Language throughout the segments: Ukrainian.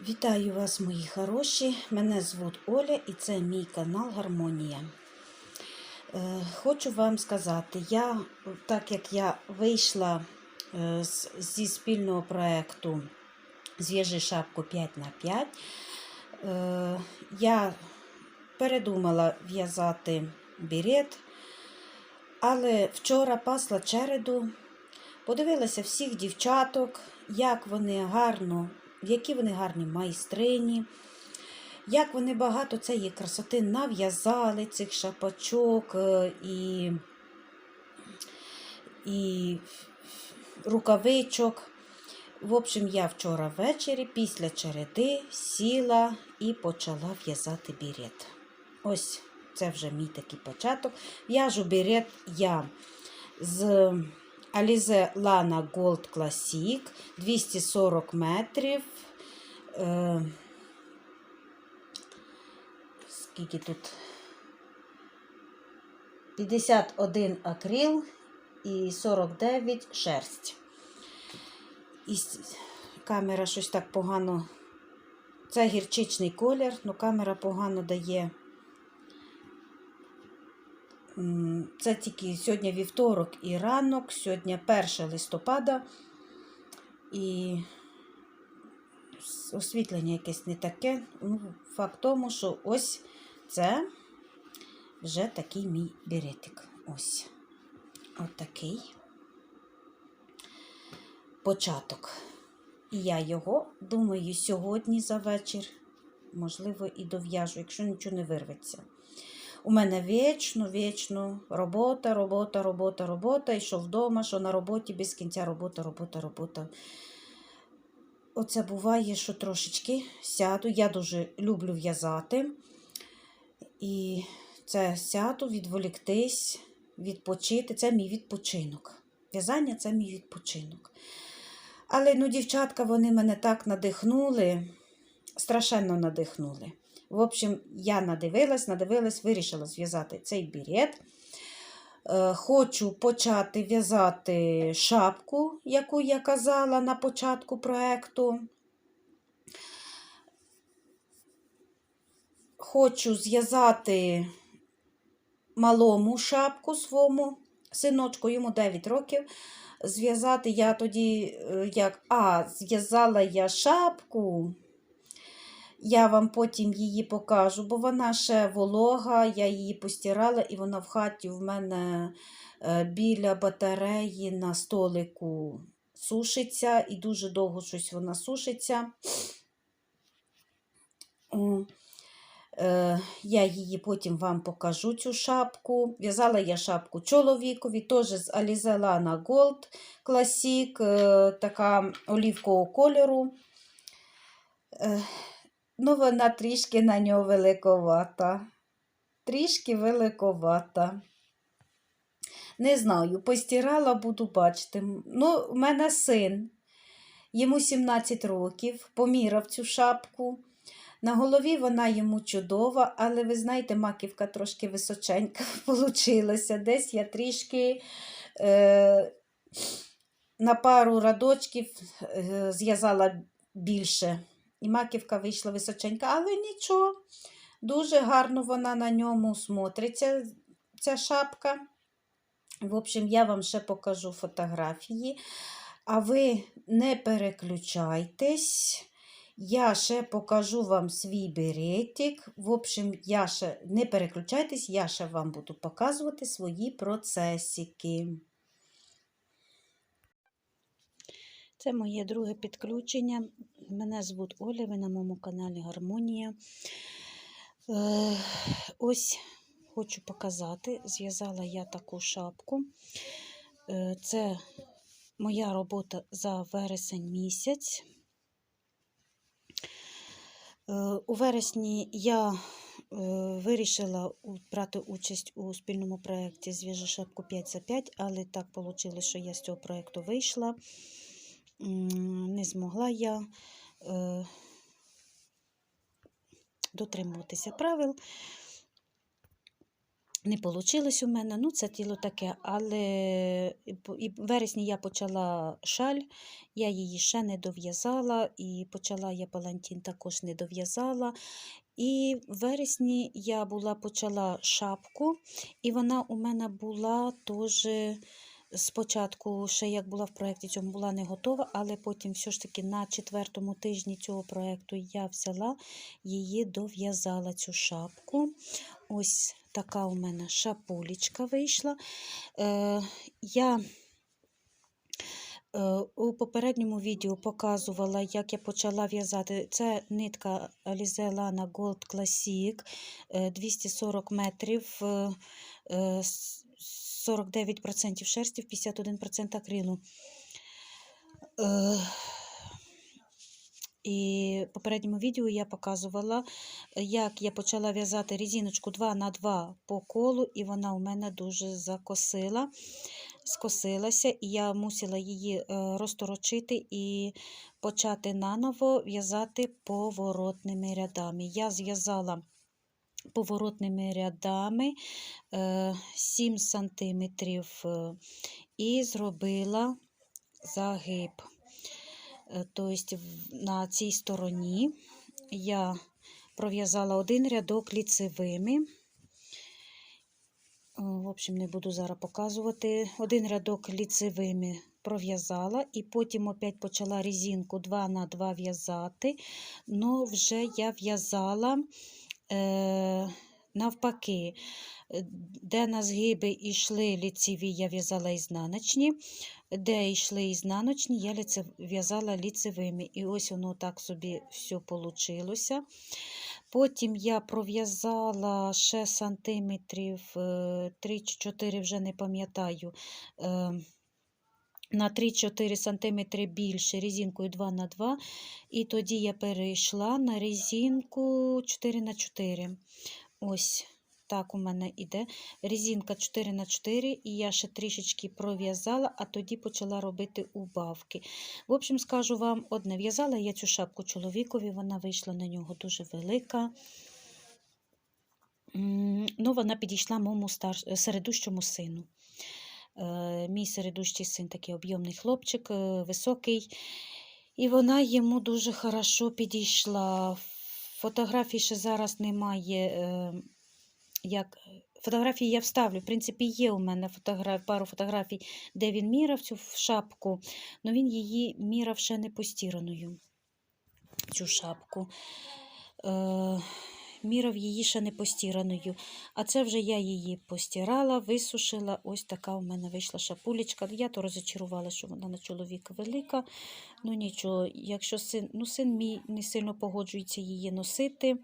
Вітаю вас, мої хороші. Мене звуть Оля і це мій канал Гармонія. Е, Хочу вам сказати, я, так як я вийшла е, зі спільного проєкту Зв'яжи шапку 5 на 5 е, я передумала в'язати берет, але вчора пасла череду, подивилася всіх дівчаток, як вони гарно, які вони гарні майстрині, як вони багато цієї красоти нав'язали, цих шапочок е, і, і рукавичок. В общем, я вчора ввечері після череди сіла і почала в'язати берет. Ось це вже мій такий початок. В'яжу берет я з Alize Lana Gold Classic 240 метрів. Е, скільки тут? 51 акрил і 49 шерсть. І камера щось так погано. Це гірчичний колір, але камера погано дає. Це тільки сьогодні вівторок і ранок, сьогодні 1 листопада. І освітлення якесь не таке. Ну, факт тому, що ось це вже такий мій беретик. Ось. От початок. І я його, думаю, сьогодні за вечір, можливо, і дов'яжу, якщо нічого не вирветься. У мене вічно, вічно робота, робота, робота, робота. І що вдома, що на роботі без кінця робота, робота, робота. Оце буває, що трошечки сяду. Я дуже люблю в'язати. І це сяду, відволіктись, відпочити. Це мій відпочинок. В'язання це мій відпочинок. Але ну, дівчатка, вони мене так надихнули, страшенно надихнули. В общем, я надивилась, надивилась, вирішила зв'язати цей бірет. Е, Хочу почати в'язати шапку, яку я казала на початку проєкту. Хочу зв'язати малому шапку своєму синочку, йому 9 років. Зв'язати я тоді, е, як а, зв'язала я шапку. Я вам потім її покажу, бо вона ще волога, я її постирала, і вона в хаті в мене е, біля батареї на столику сушиться, і дуже довго щось вона сушиться. Е, Я її потім вам покажу, цю шапку. В'язала я шапку чоловікові, теж з Alize Lana Gold Classic, е, така олівкового кольору. Ну, вона трішки на нього великовата. Трішки великовата. Не знаю, постирала, буду бачити. Ну, в мене син, йому 17 років, поміряв цю шапку. На голові вона йому чудова, але ви знаєте, маківка трошки височенька получилася. Десь я трішки е, на пару радочків е, зв'язала більше. І маківка вийшла височенька, але нічого. Дуже гарно вона на ньому смотриться, ця шапка. В общем, я вам ще покажу фотографії. А ви не переключайтесь. Я ще покажу вам свій беретик. В общем, я ще не переключайтесь, я ще вам буду показувати свої процесики. Це моє друге підключення. Мене звуть Оля, ви на моєму каналі Гармонія. Е, ось хочу показати. Зв'язала я таку шапку. Е, це моя робота за вересень місяць. Е, У вересні я вирішила брати участь у спільному проєкті Зв'яжи шапку 5 за 5, але так вийшло, що я з цього проєкту вийшла. Не змогла я е, дотримуватися правил. Не вийшло у мене, ну це тіло таке, але і в вересні я почала шаль, я її ще не дов'язала, і почала я палантін також не дов'язала. І в вересні я була почала шапку, і вона у мене була теж спочатку, ще як була в проєкті цьому, була не готова, але потім все ж таки на четвертому тижні цього проєкту я взяла її, дов'язала цю шапку. Ось така у мене шапулечка вийшла. Е, я е, у попередньому відео показувала, як я почала в'язати. Це нитка Alize Lana Gold Classic е, 240 метрів, е, е, с- 49% шерсті, 51% акрилу. Е, І в попередньому відео я показувала, як я почала в'язати резиночку 2 на 2 по колу, і вона у мене дуже закосила, скосилася, і я мусила її е, розторочити і почати наново в'язати поворотними рядами. Я зв'язала поворотними рядами е, 7 см і зробила загиб. Тобто на цій стороні я пров'язала один рядок ліцевими. В общем, не буду зараз показувати. Один рядок ліцевими пров'язала, і потім опять почала резинку 2 на 2 в'язати. Но вже я в'язала е, навпаки, Е, де на згиби йшли ліцеві, я в'язала ізнаночні, де йшли ізнаночні, я в'язала ліцевими. І ось воно так собі все вийшло. Потім я пров'язала ще сантиметрів 3 чи 4, вже не пам'ятаю. На 3-4 см більше резинкою 2 на 2 і тоді я перейшла на резинку 4 на 4 Ось так у мене іде. Резинка 4 на 4 і я ще трішечки пров'язала, а тоді почала робити убавки. В общем, скажу вам одне: в'язала я цю шапку чоловікові, вона вийшла на нього дуже велика. Ну, вона підійшла моєму середущому сину. Е, Мій середущий син такий об'ємний хлопчик, е, високий. І вона йому дуже хорошо підійшла. Фотографій ще зараз немає. е, Як... Фотографії я вставлю. В принципі, є у мене фотограф... пару фотографій, де він міряв цю шапку, але він її міряв ще не постіраною. Цю шапку. Міряв її ще не постіраною. А це вже я її постирала, висушила. Ось така у мене вийшла шапулечка. Я то розчарувала, що вона на чоловіка велика. Ну нічого, якщо син, ну син мій не сильно погоджується її носити.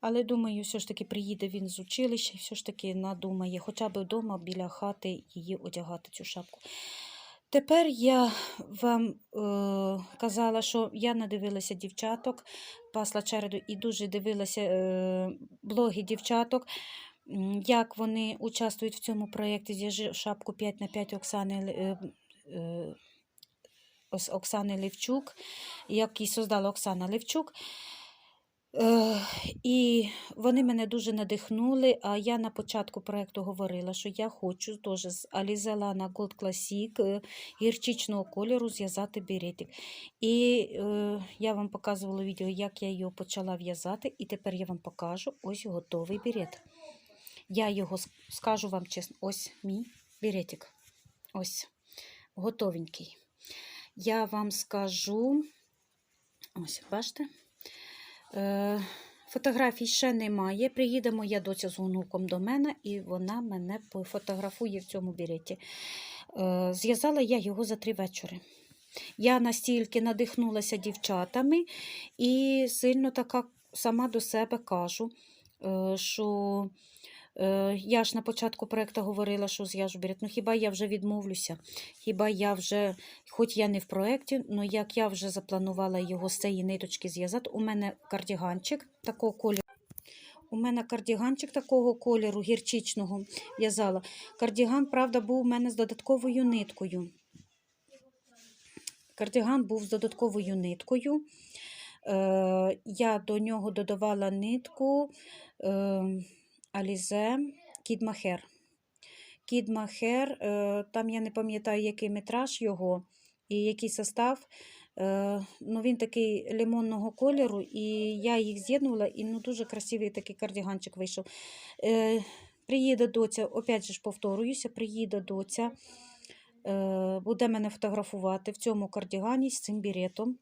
Але думаю, все ж таки приїде він з училища все ж таки надумає, хоча б вдома біля хати її одягати цю шапку. Тепер я вам е, казала, що я надивилася дівчаток, пасла череду і дуже дивилася е, блоги дівчаток, як вони участвують в цьому проєкті? «Зв'яжи шапку 5 на 5 Оксани, е, е, Оксани Левчук, який создала Оксана Левчук. Е, І вони мене дуже надихнули. А я на початку проєкту говорила, що я хочу теж з Alize Lana Gold Classic е, гірчичного кольору зв'язати беретик. І е, я вам показувала відео, як я його почала в'язати, і тепер я вам покажу ось готовий берет. Я його скажу вам чесно, ось мій беретик. Ось готовенький. Я вам скажу, ось, бачите? Е, Фотографій ще немає. Приїде моя доця з онуком до мене, і вона мене пофотографує в цьому береті. Е, Зв'язала я його за три вечори. Я настільки надихнулася дівчатами і сильно така сама до себе кажу, е, що я ж на початку проєкту говорила, що зв'яжу берет. Ну хіба я вже відмовлюся? Хіба я вже, хоч я не в проєкті, але як я вже запланувала його з цієї ниточки зв'язати, у мене кардіганчик такого кольору. У мене кардіганчик такого кольору гірчичного в'язала. Кардіган, правда, був у мене з додатковою ниткою. Кардіган був з додатковою ниткою. Е, я до нього додавала нитку е, Alize Кідмахер. Кідмахер, там я не пам'ятаю, який метраж його і який состав. Е, ну, він такий лимонного кольору, і я їх з'єднувала, і ну, дуже красивий такий кардіганчик вийшов. Е, приїде доця, опять же ж повторююся, приїде доця, е, буде мене фотографувати в цьому кардігані з цим біретом.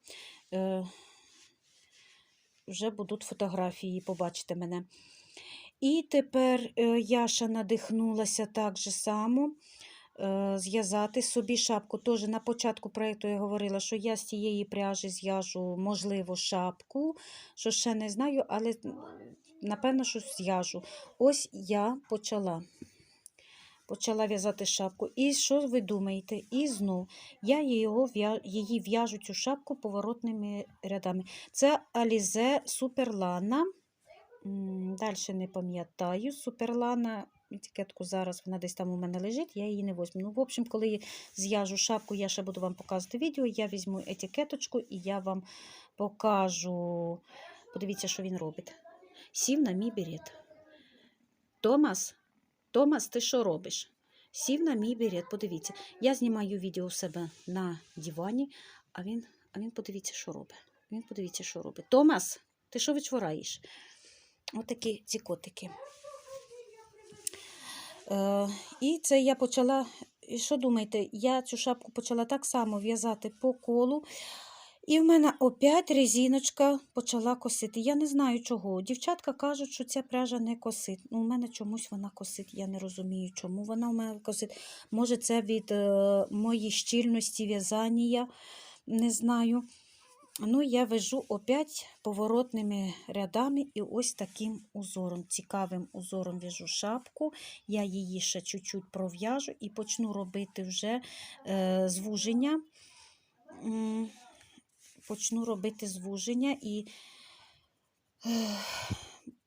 Вже будуть фотографії, побачите мене. І тепер е, Яша надихнулася так же само е, зв'язати собі шапку. Теж на початку проєкту я говорила, що я з цієї пряжі зв'яжу, можливо, шапку, що ще не знаю, але напевно, що зв'яжу. Ось я почала. Почала в'язати шапку. І що ви думаєте? І знов я її в'яжу цю шапку поворотними рядами. Це Alize Superlana. Далі не пам'ятаю. Суперлана, етикетку зараз вона десь там у мене лежить, я її не возьму. Ну, в общем, коли зв'яжу шапку, я ще буду вам показувати відео. Я візьму етикеточку і я вам покажу. Подивіться, що він робить. Сів на мій берет. Томас, Томас, ти що робиш? Сів на мій берет, подивіться. Я знімаю відео у себе на дивані, а він, а він подивіться, що робить. Він подивіться, що робить. Томас, ти що вичвораєш? Отакі ці котики. Е, і це я почала. Що думаєте, я цю шапку почала так само в'язати по колу. І в мене опять резиночка почала косити. Я не знаю чого. Дівчатка кажуть, що ця пряжа не косить. Ну, у мене чомусь вона косить. Я не розумію, чому вона у мене косить. Може, це від е, моєї щільності в'язання, не знаю. Ну, я вяжу опять поворотними рядами і ось таким узором, цікавим узором в'яжу шапку. Я її ще чуть-чуть пров'яжу і почну робити вже е, звуження. Почну робити звуження і, е,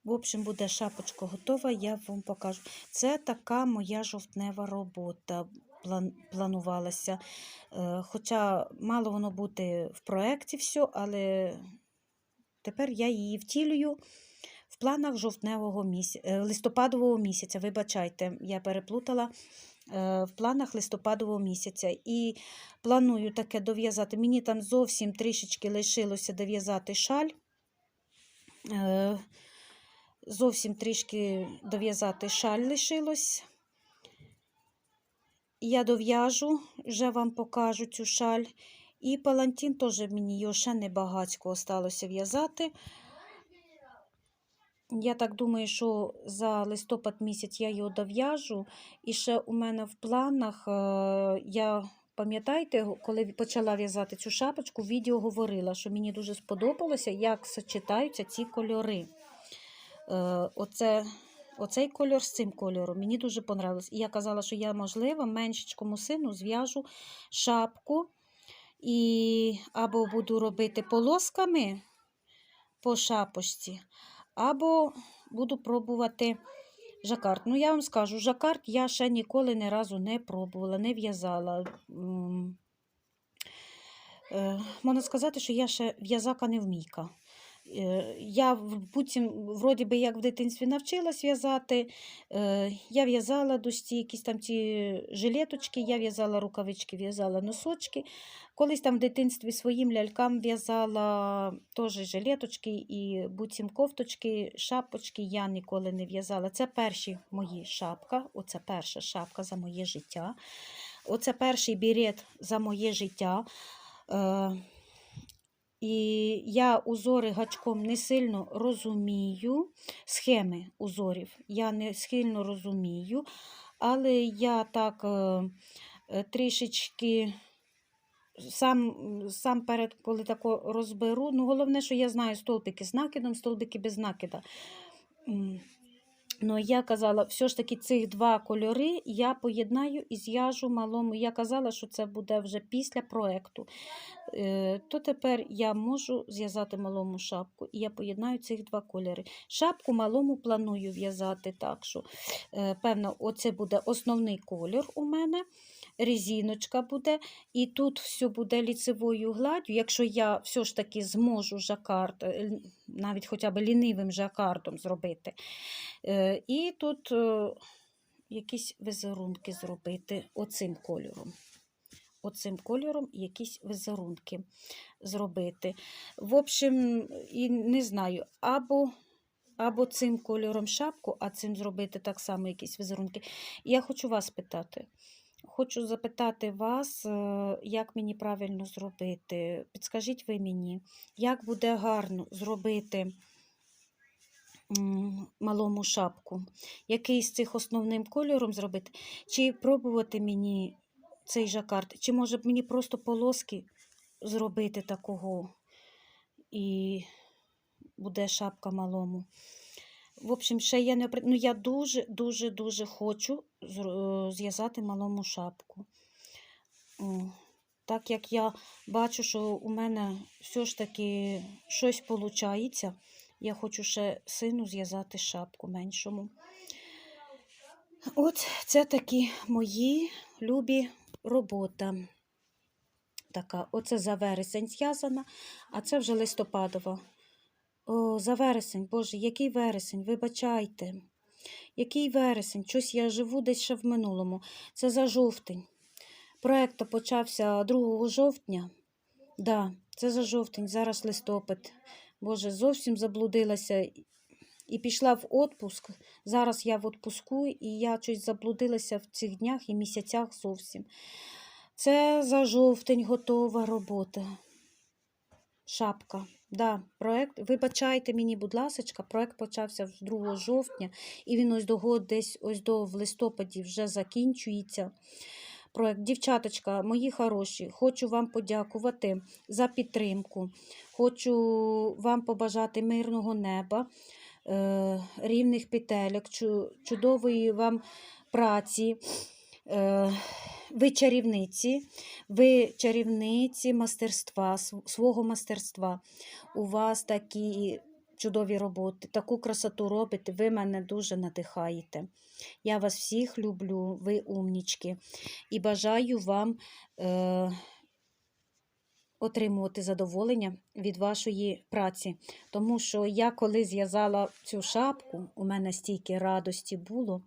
в общем, буде шапочка готова, я вам покажу. Це така моя жовтнева робота планувалася. Е, Хоча мало воно бути в проєкті все, але тепер я її втілюю в планах жовтневого місяця, листопадового місяця. Вибачайте, я переплутала е, в планах листопадового місяця. І планую таке дов'язати. Мені там зовсім трішечки лишилося дов'язати шаль. Е, Зовсім трішки дов'язати шаль лишилось. Я дов'яжу, вже вам покажу цю шаль. І палантин теж мені його ще небагацько осталося в'язати. Я так думаю, що за листопад місяць я його дов'яжу. І ще у мене в планах, е, я пам'ятаєте, коли почала в'язати цю шапочку, відео говорила, що мені дуже сподобалося, як сочетаються ці кольори. Е, Оце, оцей кольор з цим кольором мені дуже понравилось. І я казала, що я, можливо, меншечкому сину зв'яжу шапку і або буду робити полосками по шапочці, або буду пробувати жакард. Ну, я вам скажу, жакард я ще ніколи ні разу не пробувала, не в'язала. Е, Можна сказати, що я ще в'язака не вмійка. Я в- буцім, вроді би, як в дитинстві навчилась в'язати. Е, Я в'язала дочці якісь там ці жилеточки, я в'язала рукавички, в'язала носочки. Колись там в дитинстві своїм лялькам в'язала теж жилеточки і буцім кофточки, шапочки я ніколи не в'язала. Це перші мої шапка, оце перша шапка за моє життя. Оце перший бірет за моє життя. І я узори гачком не сильно розумію, схеми узорів я не сильно розумію, але я так е, е, трішечки сам, сам перед, коли тако розберу, ну головне, що я знаю столбики з накидом, столбики без накида. Ну, я казала, все ж таки цих два кольори я поєднаю і зв'яжу малому. Я казала, що це буде вже після проекту. Е, то тепер я можу зв'язати малому шапку, і я поєднаю цих два кольори. Шапку малому планую в'язати так, що, е, певно, оце буде основний колір у мене. Резиночка буде, і тут все буде ліцевою гладдю. Якщо я все ж таки зможу жакард, е, навіть хоча б лінивим жакардом зробити. Е, І тут е, якісь візерунки зробити оцим кольором. Оцим кольором якісь візерунки зробити. В общем, і не знаю, або, або цим кольором шапку, а цим зробити так само якісь візерунки. Я хочу вас питати. Хочу запитати вас, е, як мені правильно зробити. Підскажіть ви мені, як буде гарно зробити малому шапку? Який з цих основним кольором зробити? Чи пробувати мені цей жакард? Чи може б мені просто полоски зробити такого і буде шапка малому? В общем, ще я не ну, я дуже, дуже, дуже хочу зв'язати малому шапку. Так як я бачу, що у мене все ж таки щось виходить, я хочу ще сину зв'язати шапку меншому. От це такі мої любі робота. Така, оце за вересень зв'язана, а це вже листопадова. О, за вересень, Боже, який вересень, вибачайте. Який вересень? Щось я живу десь ще в минулому. Це за жовтень. Проект почався 2 жовтня. Да, це за жовтень, зараз листопад. Боже, зовсім заблудилася і пішла в отпуск. Зараз я в отпуску, і я щось заблудилася в цих днях і місяцях зовсім. Це за жовтень готова робота. Шапка. Да, проект. Вибачайте мені, будь ласка, проект почався з 2 жовтня, і він ось до десь ось до в листопаді вже закінчується. Проект. Дівчаточка, мої хороші, хочу вам подякувати за підтримку. Хочу вам побажати мирного неба, е, рівних петелек, чудової вам праці. Ви чарівниці, ви чарівниці мастерства, свого мастерства. У вас такі чудові роботи, таку красоту робите, ви мене дуже надихаєте. Я вас всіх люблю, ви умнічки. І бажаю вам е, отримувати задоволення від вашої праці. Тому що я коли зв'язала цю шапку, у мене стільки радості було.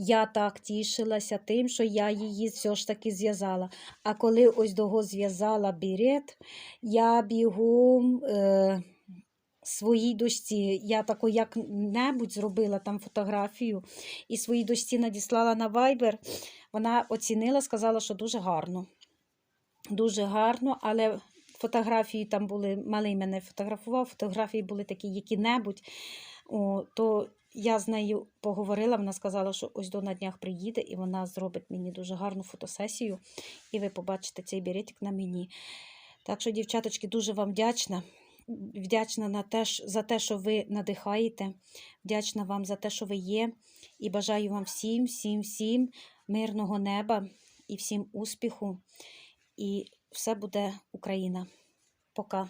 Я так тішилася тим, що я її все ж таки зв'язала. А коли ось того зв'язала бірет, я бігом е, своїй дочці, я таку як-небудь зробила там фотографію і своїй дочці надіслала на Viber. Вона оцінила, сказала, що дуже гарно. Дуже гарно, але фотографії там були, малий мене фотографував, фотографії були такі які-небудь. То я з нею поговорила, вона сказала, що ось до на днях приїде і вона зробить мені дуже гарну фотосесію, і ви побачите цей беретик на мені. Так що, дівчаточки, дуже вам вдячна. Вдячна на те, за те, що ви надихаєте. Вдячна вам за те, що ви є. І бажаю вам всім, всім, всім мирного неба і всім успіху. І все буде Україна. Пока.